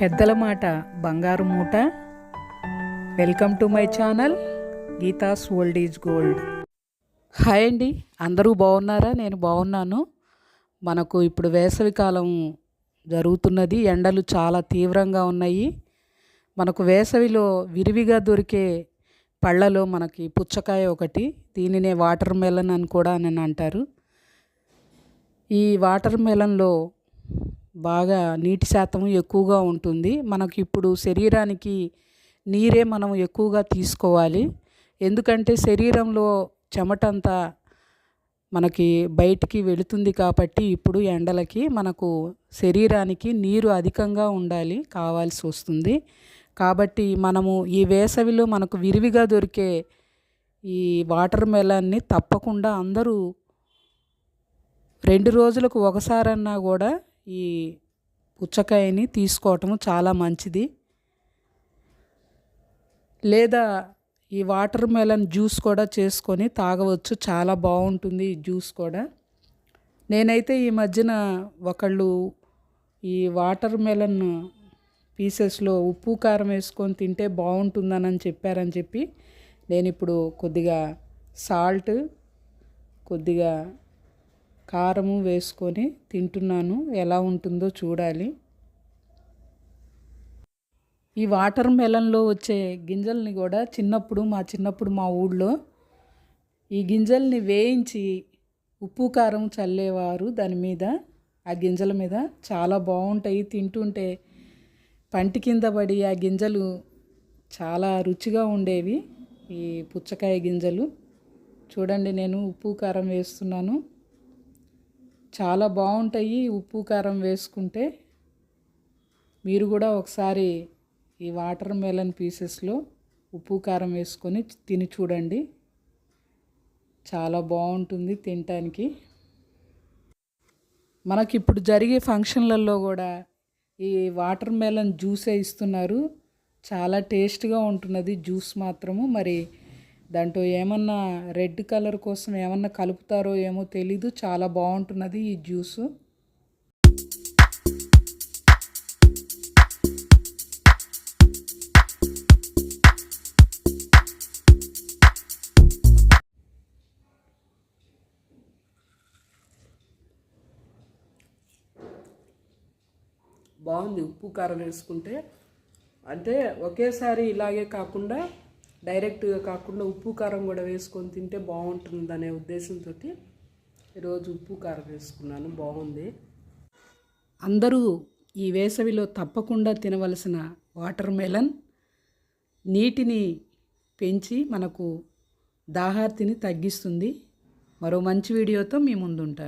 పెద్దల మాట బంగారు మూట. Welcome to my channel Geetha's old is gold hi అండి అందరూ బాగున్నారా? నేను బాగున్నాను. మనకు ఇప్పుడు వేసవికాలం జరుగుతున్నది ఎండలు చాలా తీవ్రంగా ఉన్నాయి. మనకు వేసవిలో విరివిగా దొరికే పళ్ళలో మనకి పుచ్చకాయ ఒకటి దీనినే వాటర్ మెలన్ అని కూడా అని అంటారు. ఈ వాటర్ మెలన్లో బాగా నీటి శాతం ఎక్కువగా ఉంటుంది. మనకి ఇప్పుడు శరీరానికి నీరే మనం ఎక్కువగా తీసుకోవాలి. ఎందుకంటే శరీరంలో చెమటంతా మనకి బయటికి వెళుతుంది కాబట్టి ఇప్పుడు ఎండలకి మనకు శరీరానికి నీరు అధికంగా ఉండాలి కావాల్సి వస్తుంది. కాబట్టి మనము ఈ వేసవిలో మనకు విరివిగా దొరికే ఈ వాటర్ మెలాన్ని తప్పకుండా అందరూ రెండు రోజులకు ఒకసారన్నా కూడా ఈ పుచ్చకాయని తీసుకోవటము చాలా మంచిది. లేదా ఈ వాటర్ మెలన్ జ్యూస్ కూడా చేసుకొని తాగవచ్చు చాలా బాగుంటుంది ఈ జ్యూస్ కూడా. నేనైతే ఈ మధ్యన ఒకళ్ళు ఈ వాటర్ మెలన్ పీసెస్లో ఉప్పు కారం వేసుకొని తింటే బాగుంటుందని చెప్పారని చెప్పి నేను ఇప్పుడు కొద్దిగా సాల్ట్ కొద్దిగా కారము వేసుకొని తింటున్నాను. ఎలా ఉంటుందో చూడాలి. ఈ వాటర్ మెలన్లో వచ్చే గింజల్ని కూడా చిన్నప్పుడు మా చిన్నప్పుడు మా ఊళ్ళో ఈ గింజల్ని వేయించి ఉప్పు కారం చల్లేవారు. దాని మీద ఆ గింజల మీద చాలా బాగుంటాయి. తింటుంటే పంటి కింద పడి ఆ గింజలు చాలా రుచిగా ఉండేవి. ఈ పుచ్చకాయ గింజలు. చూడండి నేను ఉప్పు కారం వేస్తున్నాను. చాలా బాగుంటాయి. ఉప్పు కారం వేసుకుంటే మీరు కూడా ఒకసారి ఈ వాటర్ మెలన్ పీసెస్లో ఉప్పు కారం వేసుకొని తిని చూడండి. చాలా బాగుంటుంది తినటానికి. మనకి ఇప్పుడు జరిగే ఫంక్షన్లలో కూడా ఈ వాటర్ మెలన్ జ్యూసే ఇస్తున్నారు. చాలా టేస్ట్గా ఉంటున్నది జ్యూస్ మాత్రము. మరి దాంట్లో ఏమన్నా రెడ్ కలర్ కోసం ఏమన్నా కలుపుతారో ఏమో తెలీదు. చాలా బాగుంటున్నది ఈ జ్యూసు. బాగుంది. ఉప్పు కారం వేసుకుంటే అంటే ఒకేసారి ఇలాగే కాకుండా డైరెక్ట్గా కాకుండా ఉప్పు కారం కూడా వేసుకొని తింటే బాగుంటుంది అనే ఉద్దేశంతో ఈరోజు ఉప్పు కారం వేసుకున్నాను. బాగుంది. అందరూ ఈ వేసవిలో తప్పకుండా తినవలసిన వాటర్ మెలన్ నీటిని పెంచి మనకు దాహార్తిని తగ్గిస్తుంది. మరో మంచి వీడియోతో మీ ముందుంటాను.